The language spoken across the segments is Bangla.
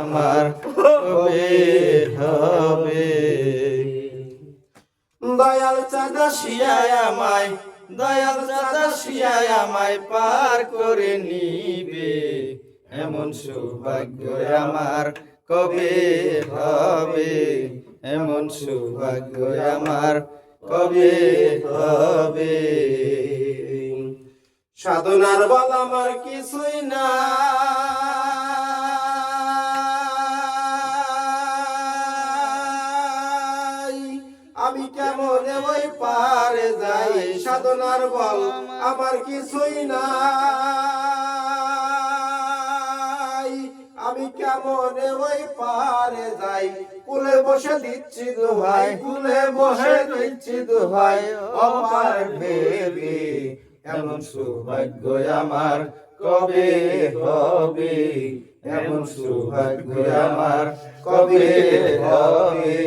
আমার কবে হবে। দয়াল চাঁদা শিয়ায় আমায়, দয়াল চাঁদা শিয়ায় আমায় পার করে নিবে। এমন সৌভাগ্য আমার কবে হবে? এমন সৌভাগ্য আমার কবে হবে? সাধনার বল আমার কিছুই না আমি কেমন ওই পারে যাই? সাধনার বল আমার কিছুই না আমি কেমন ওই পারে যাই? কুলে বসে দিচ্ছি কুলে বসে দিচ্ছি এমন সৌভাগ্য আমার কবে হবে? এমন সৌভাগ্য আমার কবে হবে?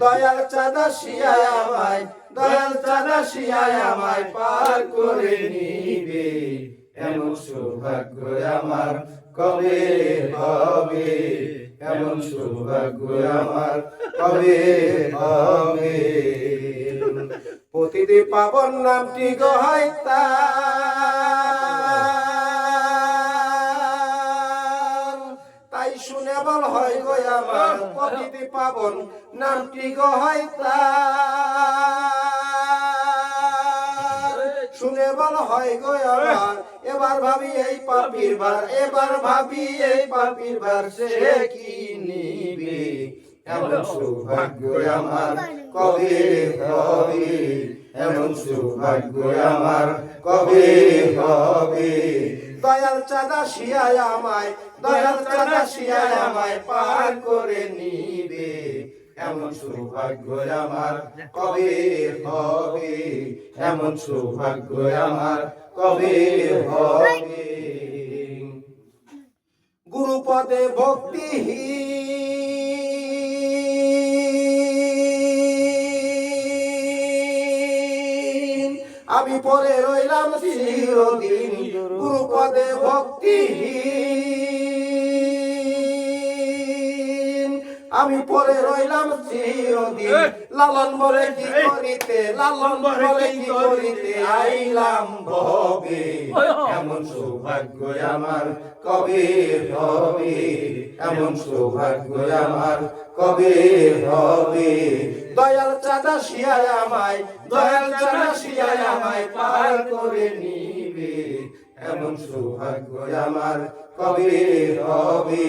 দয়াল চাঁদা শিয়ায় আমায়, দয়াল চাঁদা শিয়ায় আমায় পার করে নিবে। এমন সৌভাগ্য আমার কবে হবে? এমন সৌভাগ্য আমার কবে হবে? প্রতিদি পাবন নামটি গহাই তার তাই শুনে বল হয় গো আমার প্রতিদি পাবন, নামটি গহাই তার। শুনে বল হয় গো আমার, এবার ভাবি এই পাপির বার, এবার ভাবি এই পাপির বার, সে কি নিবে? এমন সৌভাগ্য আমার, কবে হবে? এমন সৌভাগ্য আমার, কবে হবে? দয়াল চাঁদা শিয়ায় আমায়, দয়াল চাঁদা শিয়ায় আমায় পার করে নিবে। এমন সৌভাগ্য আমার কবে হবে? এমন সৌভাগ্য আমার কবে হবে? গুরুপদে ভক্তিহীন আমি পরে রইলাম চিরদিন। গুরুপদে ভক্তিহীন। আমি পরে রইলাম চিরদিন। লালন বলে কি করিতে? লালন বলে কি করিতে? আইলাম ভবে। এমন সৌভাগ্য আমার কবে হবে। এমন সৌভাগ্য আমার কবে হবে। দয়াল চাঁদা শিয়ায় আমায় দয়াল চাঁদা শিয়ায় আমায় পার করে নিবে। এমন সৌভাগ্য আমার কবে হবে।